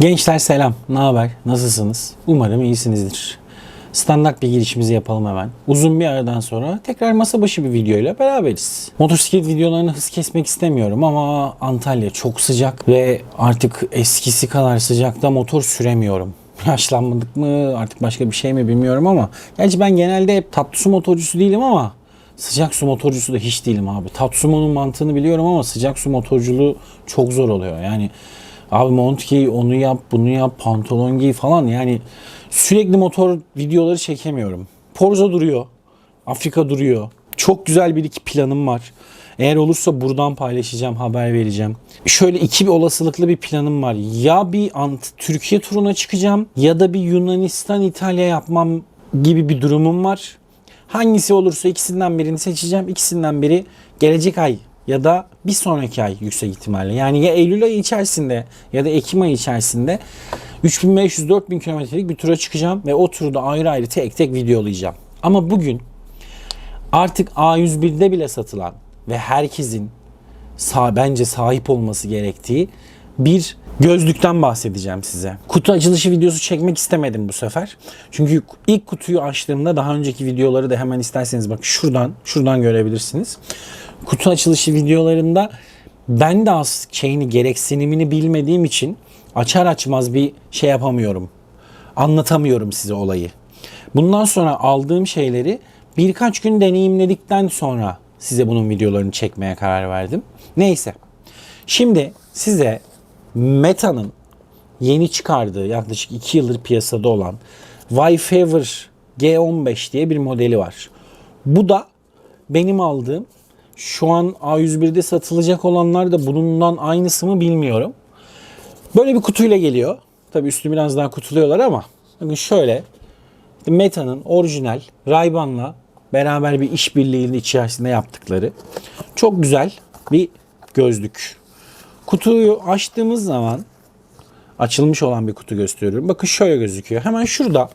Gençler selam. Ne haber? Nasılsınız? Umarım iyisinizdir. Standart bir girişimizi yapalım hemen. Uzun bir aradan sonra tekrar masa başı bir videoyla beraberiz. Motosiklet videolarını hız kesmek istemiyorum ama Antalya çok sıcak ve artık eskisi kadar sıcakta motor süremiyorum. Yaşlanmadık mı artık başka bir şey mi bilmiyorum ama gerçi ben genelde hep tatlı su motorcusu değilim ama sıcak su motorcusu da hiç değilim abi. Tatsumo'nun mantığını biliyorum ama sıcak su motorculuğu çok zor oluyor. Yani Abi mont giy, onu yap, bunu yap, pantolon giy falan. Yani sürekli motor videoları çekemiyorum. Forza duruyor. Afrika duruyor. Çok güzel bir iki planım var. Eğer olursa buradan paylaşacağım, haber vereceğim. Şöyle iki bir olasılıklı bir planım var. Ya bir Ant Türkiye turuna çıkacağım ya da bir Yunanistan, İtalya yapmam gibi bir durumum var. Hangisi olursa ikisinden birini seçeceğim. İkisinden biri gelecek ay ya da bir sonraki ay yüksek ihtimalle. Yani ya Eylül ayı içerisinde ya da Ekim ayı içerisinde 3500-4000 kilometrelik bir tura çıkacağım ve o turu da ayrı ayrı tek tek videolayacağım. Ama bugün artık A101'de bile satılan ve herkesin sağ, bence sahip olması gerektiği bir gözlükten bahsedeceğim size. Kutu açılışı videosu çekmek istemedim bu sefer. Çünkü ilk kutuyu açtığımda daha önceki videoları da hemen isterseniz bak şuradan şuradan görebilirsiniz. Kutu açılışı videolarında ben de az şeyini gereksinimini bilmediğim için açar açmaz bir şey yapamıyorum. Anlatamıyorum size olayı. Bundan sonra aldığım şeyleri birkaç gün deneyimledikten sonra size bunun videolarını çekmeye karar verdim. Neyse. Şimdi size Meta'nın yeni çıkardığı yaklaşık 2 yıldır piyasada olan Wi-Favor G15 diye bir modeli var. Bu da benim aldığım şu an A101'de satılacak olanlar da bundan aynısı mı bilmiyorum. Böyle bir kutuyla geliyor. Tabii üstü biraz daha kutuluyorlar ama bakın şöyle Meta'nın orijinal Ray-Ban'la beraber bir işbirliği içerisinde yaptıkları çok güzel bir gözlük. Kutuyu açtığımız zaman açılmış olan bir kutu gösteriyorum. Bakın şöyle gözüküyor. Hemen şurada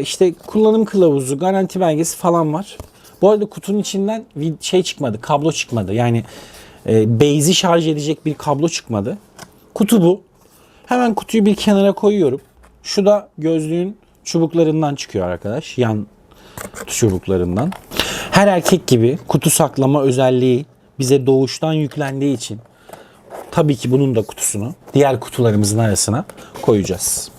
işte kullanım kılavuzu, garanti belgesi falan var. Bu arada kutunun içinden şey çıkmadı, kablo çıkmadı. Yani e, base'i şarj edecek bir kablo çıkmadı. Kutu bu. Hemen kutuyu bir kenara koyuyorum. Şu da gözlüğün çubuklarından çıkıyor arkadaş. Yan çubuklarından. Her erkek gibi kutu saklama özelliği bize doğuştan yüklendiği için tabii ki bunun da kutusunu diğer kutularımızın arasına koyacağız.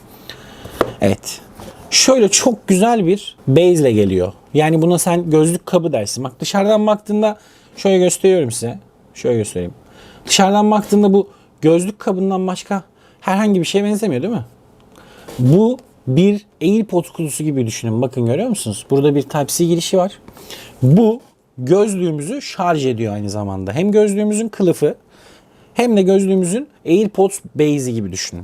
Evet. Şöyle çok güzel bir base geliyor. Yani buna sen gözlük kabı dersin. Bak dışarıdan baktığında şöyle gösteriyorum size. Şöyle göstereyim. Dışarıdan baktığında bu gözlük kabından başka herhangi bir şeye benzemiyor değil mi? Bu bir AirPods kutusu gibi düşünün. Bakın görüyor musunuz? Burada bir Type-C girişi var. Bu gözlüğümüzü şarj ediyor aynı zamanda. Hem gözlüğümüzün kılıfı hem de gözlüğümüzün AirPods base'i gibi düşünün.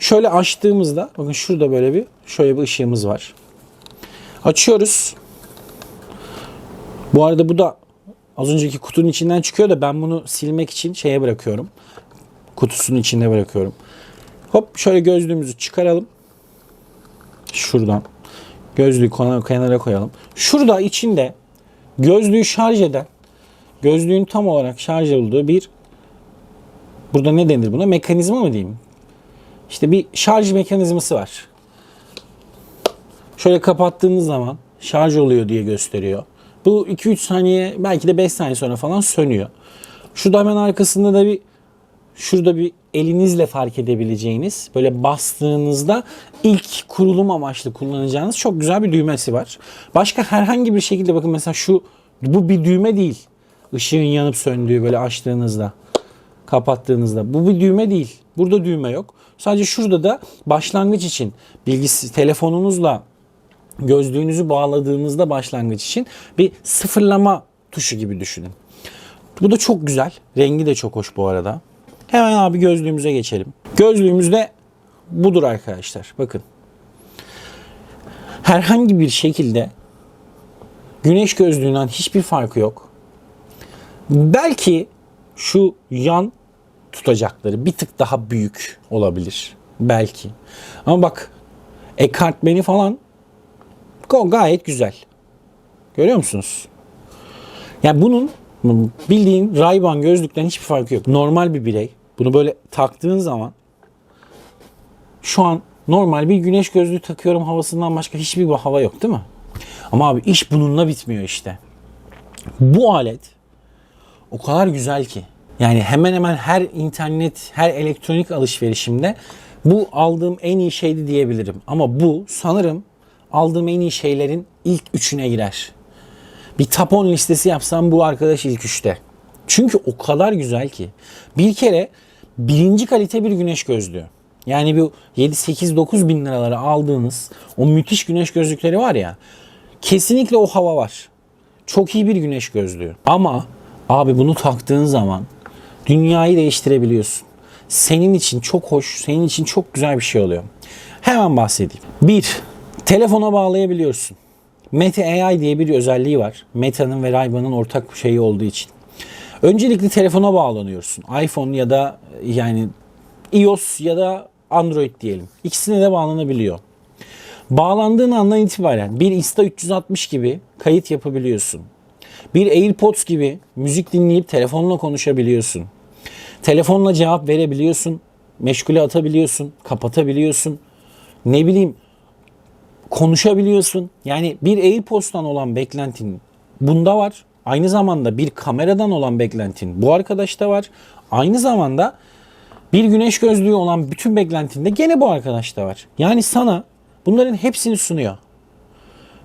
Şöyle açtığımızda bakın şurada böyle bir şöyle bir ışığımız var. Açıyoruz. Bu arada bu da az önceki kutunun içinden çıkıyor da ben bunu silmek için şeye bırakıyorum. Kutusunun içinde bırakıyorum. Hop şöyle gözlüğümüzü çıkaralım. Şuradan. Gözlüğü kenara koyalım. Şurada içinde gözlüğü şarj eden gözlüğün tam olarak şarj olduğu bir burada ne denir buna? Mekanizma mı diyeyim? İşte bir şarj mekanizması var. Şöyle kapattığınız zaman şarj oluyor diye gösteriyor. Bu 2-3 saniye belki de 5 saniye sonra falan sönüyor. Şurada hemen arkasında da bir şurada bir elinizle fark edebileceğiniz böyle bastığınızda ilk kurulum amaçlı kullanacağınız çok güzel bir düğmesi var. Başka herhangi bir şekilde bakın mesela şu bu bir düğme değil. Işığın yanıp söndüğü böyle açtığınızda kapattığınızda. Bu bir düğme değil. Burada düğme yok. Sadece şurada da başlangıç için bilgisi telefonunuzla gözlüğünüzü bağladığınızda başlangıç için bir sıfırlama tuşu gibi düşünün. Bu da çok güzel. Rengi de çok hoş bu arada. Hemen abi gözlüğümüze geçelim. Gözlüğümüz de budur arkadaşlar. Bakın. Herhangi bir şekilde güneş gözlüğünden hiçbir farkı yok. Belki şu yan tutacakları bir tık daha büyük olabilir. Belki. Ama bak ekartmeni falan gayet güzel. Görüyor musunuz? Yani bunun bildiğin Ray-Ban gözlükten hiçbir farkı yok. Normal bir birey bunu böyle taktığın zaman şu an normal bir güneş gözlüğü takıyorum havasından başka hiçbir bir hava yok değil mi? Ama abi iş bununla bitmiyor işte. Bu alet o kadar güzel ki. Yani hemen hemen her internet, her elektronik alışverişimde bu aldığım en iyi şeydi diyebilirim. Ama bu sanırım aldığım en iyi şeylerin ilk üçüne girer. Bir top 10 listesi yapsam bu arkadaş ilk üçte. Çünkü o kadar güzel ki. Bir kere birinci kalite bir güneş gözlüğü. Yani bu 7, 8, 9 bin liralara aldığınız o müthiş güneş gözlükleri var ya. Kesinlikle o hava var. Çok iyi bir güneş gözlüğü. Ama abi bunu taktığın zaman dünyayı değiştirebiliyorsun. Senin için çok hoş, senin için çok güzel bir şey oluyor. Hemen bahsedeyim. Bir, telefona bağlayabiliyorsun. Meta AI diye bir özelliği var. Meta'nın ve Ray-Ban'ın ortak şeyi olduğu için. Öncelikle telefona bağlanıyorsun. iPhone ya da yani iOS ya da Android diyelim. İkisine de bağlanabiliyor. Bağlandığın andan itibaren bir Insta360 gibi kayıt yapabiliyorsun. Bir AirPods gibi müzik dinleyip telefonla konuşabiliyorsun. Telefonla cevap verebiliyorsun. Meşgule atabiliyorsun. Kapatabiliyorsun. Ne bileyim konuşabiliyorsun. Yani bir AirPods'tan olan beklentin bunda var. Aynı zamanda bir kameradan olan beklentin bu arkadaşta var. Aynı zamanda bir güneş gözlüğü olan bütün beklentin de gene bu arkadaşta var. Yani sana bunların hepsini sunuyor.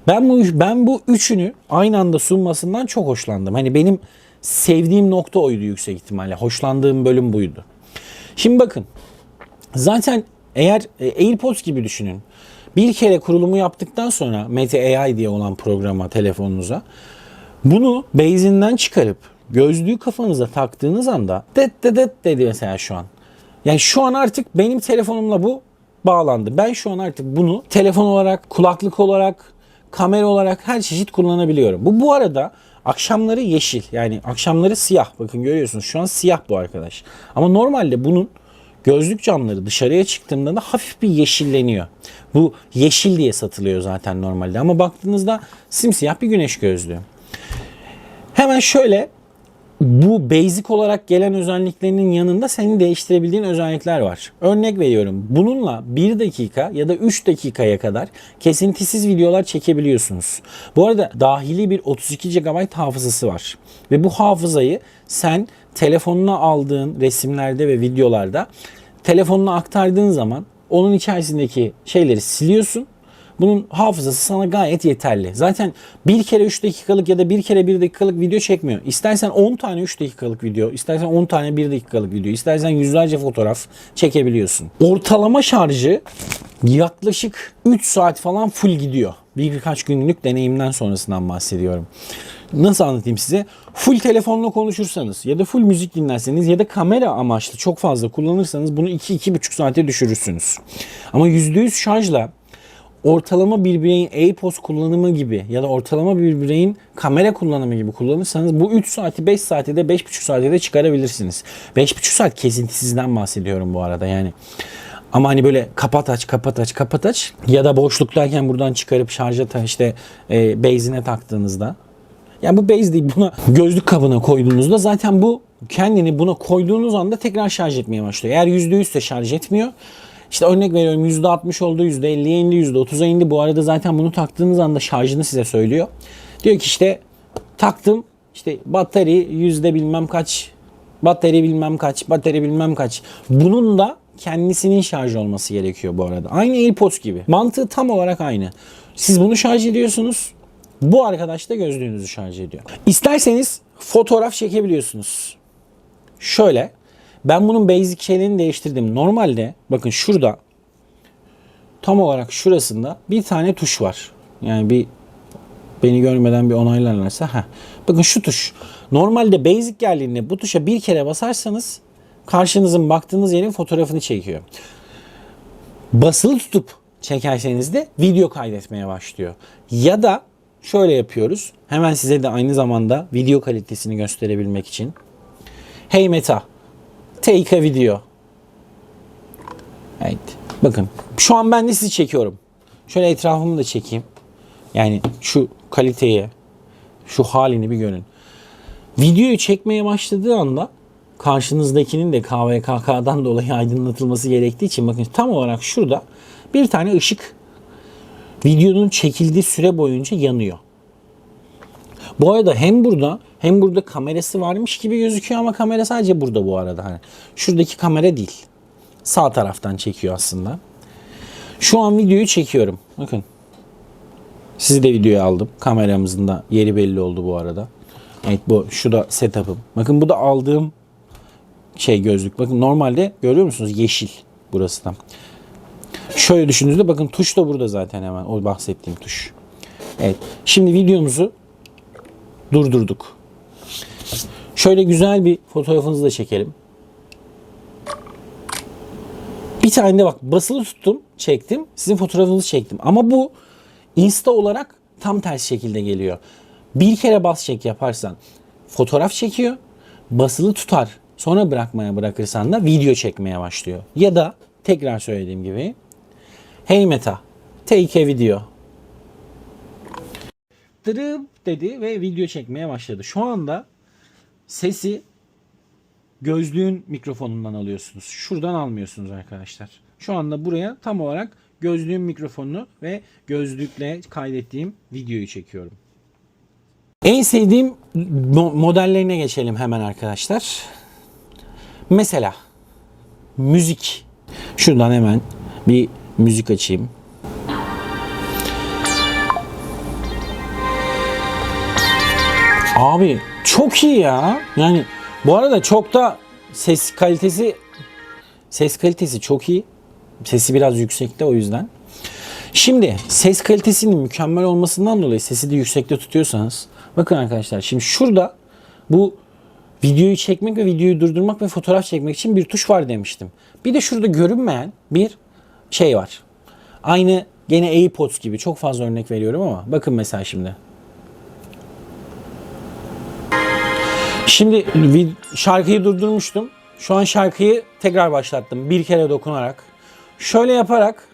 Ben bu ben bu üçünü aynı anda sunmasından çok hoşlandım. Hani benim sevdiğim nokta oydu yüksek ihtimalle. Hoşlandığım bölüm buydu. Şimdi bakın. Zaten eğer e, AirPods gibi düşünün. Bir kere kurulumu yaptıktan sonra Meta AI diye olan programa telefonunuza bunu base'inden çıkarıp gözlüğü kafanıza taktığınız anda det det det dedi mesela şu an. Yani şu an artık benim telefonumla bu bağlandı. Ben şu an artık bunu telefon olarak, kulaklık olarak, kamera olarak her çeşit kullanabiliyorum. Bu bu arada akşamları yeşil yani akşamları siyah. Bakın görüyorsunuz şu an siyah bu arkadaş. Ama normalde bunun gözlük camları dışarıya çıktığında da hafif bir yeşilleniyor. Bu yeşil diye satılıyor zaten normalde ama baktığınızda simsiyah bir güneş gözlüğü. Hemen şöyle bu basic olarak gelen özelliklerinin yanında senin değiştirebildiğin özellikler var. Örnek veriyorum. Bununla 1 dakika ya da 3 dakikaya kadar kesintisiz videolar çekebiliyorsunuz. Bu arada dahili bir 32 GB hafızası var. Ve bu hafızayı sen telefonuna aldığın resimlerde ve videolarda telefonuna aktardığın zaman onun içerisindeki şeyleri siliyorsun bunun hafızası sana gayet yeterli. Zaten bir kere 3 dakikalık ya da bir kere 1 dakikalık video çekmiyor. İstersen 10 tane 3 dakikalık video, istersen 10 tane 1 dakikalık video, istersen yüzlerce fotoğraf çekebiliyorsun. Ortalama şarjı yaklaşık 3 saat falan full gidiyor. Bir birkaç günlük deneyimden sonrasından bahsediyorum. Nasıl anlatayım size? Full telefonla konuşursanız ya da full müzik dinlerseniz ya da kamera amaçlı çok fazla kullanırsanız bunu 2-2,5 saate düşürürsünüz. Ama %100 şarjla ortalama bir bireyin AirPods kullanımı gibi ya da ortalama bir bireyin kamera kullanımı gibi kullanırsanız bu 3 saati 5 saate de 5,5 saate de çıkarabilirsiniz. 5,5 saat kesintisizden bahsediyorum bu arada yani. Ama hani böyle kapat aç kapat aç kapat aç ya da boşluktayken buradan çıkarıp şarja ta işte e, base'ine taktığınızda yani bu base değil buna gözlük kabına koyduğunuzda zaten bu kendini buna koyduğunuz anda tekrar şarj etmeye başlıyor. Eğer %100 ise şarj etmiyor. İşte örnek veriyorum %60 oldu, %50'ye indi, %30'a indi. Bu arada zaten bunu taktığınız anda şarjını size söylüyor. Diyor ki işte taktım işte batarya yüzde bilmem kaç, batarya bilmem kaç, batarya bilmem kaç. Bunun da kendisinin şarj olması gerekiyor bu arada. Aynı AirPods gibi. Mantığı tam olarak aynı. Siz bunu şarj ediyorsunuz. Bu arkadaş da gözlüğünüzü şarj ediyor. İsterseniz fotoğraf çekebiliyorsunuz. Şöyle ben bunun basic şeylerini değiştirdim. Normalde bakın şurada tam olarak şurasında bir tane tuş var. Yani bir beni görmeden bir onaylarlarsa ha. Bakın şu tuş. Normalde basic geldiğinde bu tuşa bir kere basarsanız karşınızın baktığınız yerin fotoğrafını çekiyor. Basılı tutup çekerseniz de video kaydetmeye başlıyor. Ya da şöyle yapıyoruz. Hemen size de aynı zamanda video kalitesini gösterebilmek için. Hey Meta take a video. Evet. Bakın şu an ben de sizi çekiyorum. Şöyle etrafımı da çekeyim. Yani şu kaliteyi, şu halini bir görün. Videoyu çekmeye başladığı anda karşınızdakinin de KVKK'dan dolayı aydınlatılması gerektiği için bakın tam olarak şurada bir tane ışık videonun çekildiği süre boyunca yanıyor. Bu arada hem burada hem burada kamerası varmış gibi gözüküyor ama kamera sadece burada bu arada. Hani şuradaki kamera değil. Sağ taraftan çekiyor aslında. Şu an videoyu çekiyorum. Bakın. Sizi de videoya aldım. Kameramızın da yeri belli oldu bu arada. Evet bu şu da setup'ım. Bakın bu da aldığım şey gözlük. Bakın normalde görüyor musunuz? Yeşil burası da. Şöyle düşündüğünüzde bakın tuş da burada zaten hemen o bahsettiğim tuş. Evet. Şimdi videomuzu durdurduk. Şöyle güzel bir fotoğrafınızı da çekelim. Bir tane de bak basılı tuttum, çektim. Sizin fotoğrafınızı çektim. Ama bu Insta olarak tam ters şekilde geliyor. Bir kere bas çek yaparsan fotoğraf çekiyor. Basılı tutar. Sonra bırakmaya bırakırsan da video çekmeye başlıyor. Ya da tekrar söylediğim gibi Hey Meta, take a video. Dırıp dedi ve video çekmeye başladı. Şu anda sesi gözlüğün mikrofonundan alıyorsunuz. Şuradan almıyorsunuz arkadaşlar. Şu anda buraya tam olarak gözlüğün mikrofonunu ve gözlükle kaydettiğim videoyu çekiyorum. En sevdiğim mo- modellerine geçelim hemen arkadaşlar. Mesela müzik. Şuradan hemen bir müzik açayım. Abi çok iyi ya. Yani bu arada çok da ses kalitesi ses kalitesi çok iyi. Sesi biraz yüksekte o yüzden. Şimdi ses kalitesinin mükemmel olmasından dolayı sesi de yüksekte tutuyorsanız bakın arkadaşlar şimdi şurada bu videoyu çekmek ve videoyu durdurmak ve fotoğraf çekmek için bir tuş var demiştim. Bir de şurada görünmeyen bir şey var. Aynı gene AirPods gibi çok fazla örnek veriyorum ama bakın mesela şimdi. Şimdi şarkıyı durdurmuştum. Şu an şarkıyı tekrar başlattım. Bir kere dokunarak. Şöyle yaparak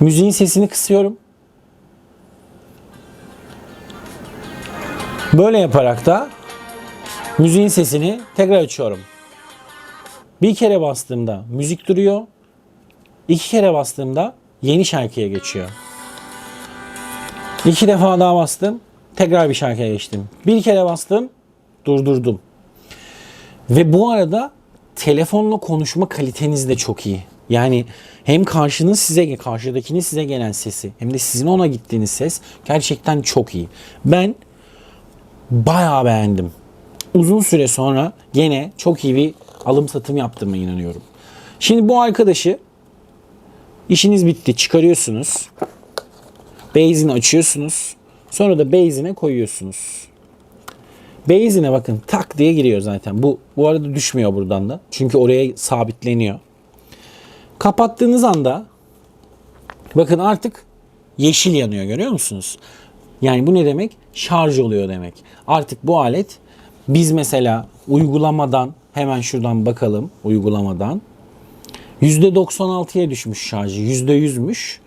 müziğin sesini kısıyorum. Böyle yaparak da müziğin sesini tekrar açıyorum. Bir kere bastığımda müzik duruyor. İki kere bastığımda yeni şarkıya geçiyor. İki defa daha bastım. Tekrar bir şarkıya geçtim. Bir kere bastım. Durdurdum. Ve bu arada telefonla konuşma kaliteniz de çok iyi. Yani hem karşının size karşıdakinin size gelen sesi hem de sizin ona gittiğiniz ses gerçekten çok iyi. Ben bayağı beğendim. Uzun süre sonra gene çok iyi bir alım satım yaptığıma inanıyorum. Şimdi bu arkadaşı işiniz bitti çıkarıyorsunuz. Base'ini açıyorsunuz. Sonra da base'ine koyuyorsunuz. Base'ine bakın tak diye giriyor zaten. Bu bu arada düşmüyor buradan da. Çünkü oraya sabitleniyor. Kapattığınız anda bakın artık yeşil yanıyor görüyor musunuz? Yani bu ne demek? Şarj oluyor demek. Artık bu alet biz mesela uygulamadan hemen şuradan bakalım uygulamadan %96'ya düşmüş şarjı. %100'müş.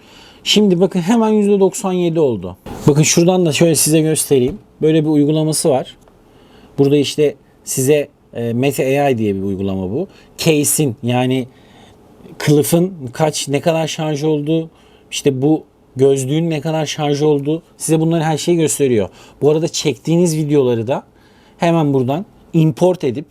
Şimdi bakın hemen %97 oldu. Bakın şuradan da şöyle size göstereyim. Böyle bir uygulaması var. Burada işte size e, Meta AI diye bir uygulama bu. Case'in yani kılıfın kaç ne kadar şarj olduğu işte bu gözlüğün ne kadar şarj olduğu size bunları her şeyi gösteriyor. Bu arada çektiğiniz videoları da hemen buradan import edip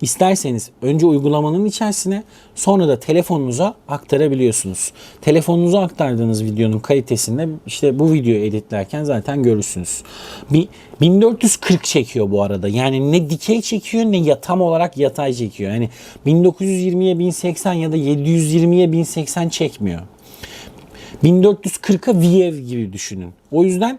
isterseniz önce uygulamanın içerisine sonra da telefonunuza aktarabiliyorsunuz. Telefonunuza aktardığınız videonun kalitesinde işte bu videoyu editlerken zaten görürsünüz. Bir 1440 çekiyor bu arada. Yani ne dikey çekiyor ne ya tam olarak yatay çekiyor. Yani 1920'ye 1080 ya da 720'ye 1080 çekmiyor. 1440'a VF gibi düşünün. O yüzden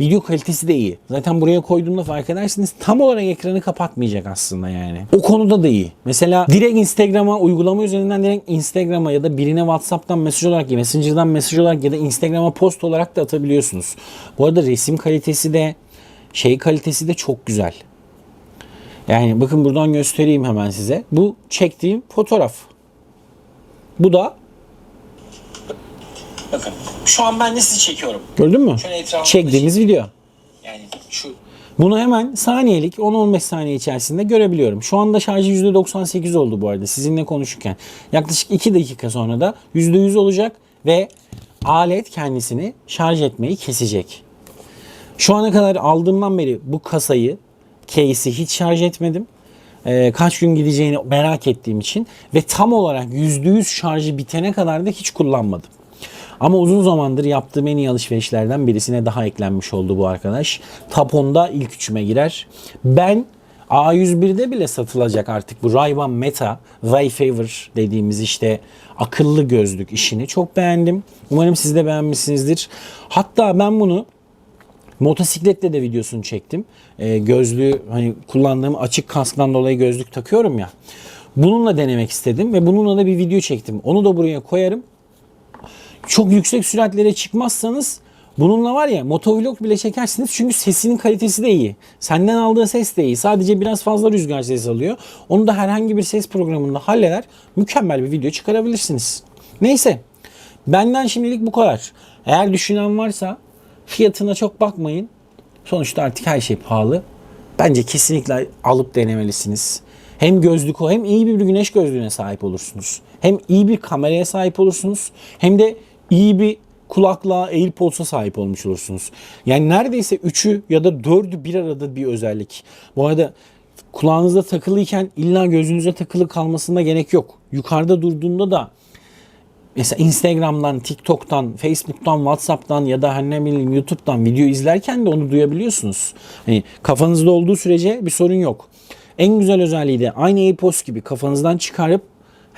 video kalitesi de iyi. Zaten buraya koyduğumda fark edersiniz tam olarak ekranı kapatmayacak aslında yani. O konuda da iyi. Mesela direkt Instagram'a uygulama üzerinden direkt Instagram'a ya da birine WhatsApp'tan mesaj olarak ya Messenger'dan mesaj olarak ya da Instagram'a post olarak da atabiliyorsunuz. Bu arada resim kalitesi de şey kalitesi de çok güzel. Yani bakın buradan göstereyim hemen size. Bu çektiğim fotoğraf. Bu da Bakın şu an ben de sizi çekiyorum. Gördün mü? Şöyle Çektiğimiz video. Yani şu Bunu hemen saniyelik 10-15 saniye içerisinde görebiliyorum. Şu anda şarjı %98 oldu bu arada sizinle konuşurken. Yaklaşık 2 dakika sonra da %100 olacak ve alet kendisini şarj etmeyi kesecek. Şu ana kadar aldığımdan beri bu kasayı, case'i hiç şarj etmedim. Ee, kaç gün gideceğini merak ettiğim için ve tam olarak %100 şarjı bitene kadar da hiç kullanmadım. Ama uzun zamandır yaptığım en iyi alışverişlerden birisine daha eklenmiş oldu bu arkadaş. Top 10'da ilk üçüme girer. Ben A101'de bile satılacak artık bu Ray-Ban Meta Wayfarer dediğimiz işte akıllı gözlük işini çok beğendim. Umarım siz de beğenmişsinizdir. Hatta ben bunu Motosiklette de videosunu çektim. Ee, gözlüğü hani kullandığım açık kasktan dolayı gözlük takıyorum ya. Bununla denemek istedim ve bununla da bir video çektim. Onu da buraya koyarım. Çok yüksek süratlere çıkmazsanız bununla var ya motovlog bile çekersiniz çünkü sesinin kalitesi de iyi. Senden aldığı ses de iyi. Sadece biraz fazla rüzgar sesi alıyor. Onu da herhangi bir ses programında halleder. Mükemmel bir video çıkarabilirsiniz. Neyse. Benden şimdilik bu kadar. Eğer düşünen varsa fiyatına çok bakmayın. Sonuçta artık her şey pahalı. Bence kesinlikle alıp denemelisiniz. Hem gözlük o hem iyi bir güneş gözlüğüne sahip olursunuz. Hem iyi bir kameraya sahip olursunuz. Hem de iyi bir kulaklığa AirPods'a sahip olmuş olursunuz. Yani neredeyse üçü ya da dördü bir arada bir özellik. Bu arada kulağınızda takılıyken illa gözünüze takılı kalmasına gerek yok. Yukarıda durduğunda da mesela Instagram'dan, TikTok'tan, Facebook'tan, WhatsApp'tan ya da hani bileyim YouTube'dan video izlerken de onu duyabiliyorsunuz. Hani kafanızda olduğu sürece bir sorun yok. En güzel özelliği de aynı AirPods gibi kafanızdan çıkarıp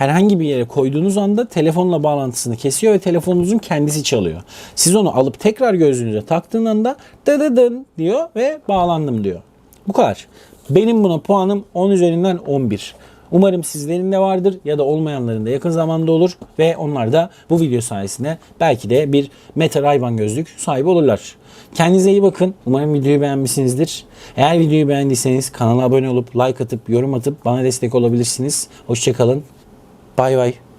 herhangi bir yere koyduğunuz anda telefonla bağlantısını kesiyor ve telefonunuzun kendisi çalıyor. Siz onu alıp tekrar gözünüze taktığın anda dıdıdın diyor ve bağlandım diyor. Bu kadar. Benim buna puanım 10 üzerinden 11. Umarım sizlerin de vardır ya da olmayanların da yakın zamanda olur ve onlar da bu video sayesinde belki de bir Meta Ray-Ban gözlük sahibi olurlar. Kendinize iyi bakın. Umarım videoyu beğenmişsinizdir. Eğer videoyu beğendiyseniz kanala abone olup like atıp yorum atıp bana destek olabilirsiniz. Hoşçakalın. 拜拜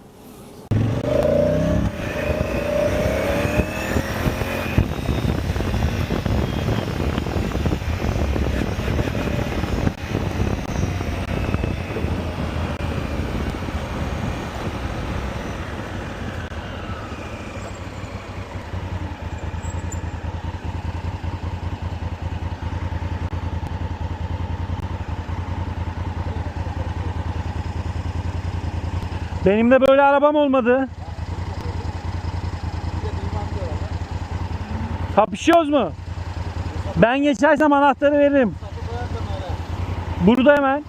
Benim de böyle arabam olmadı. Kapışıyoruz mu? Ben geçersem anahtarı veririm. Burada hemen.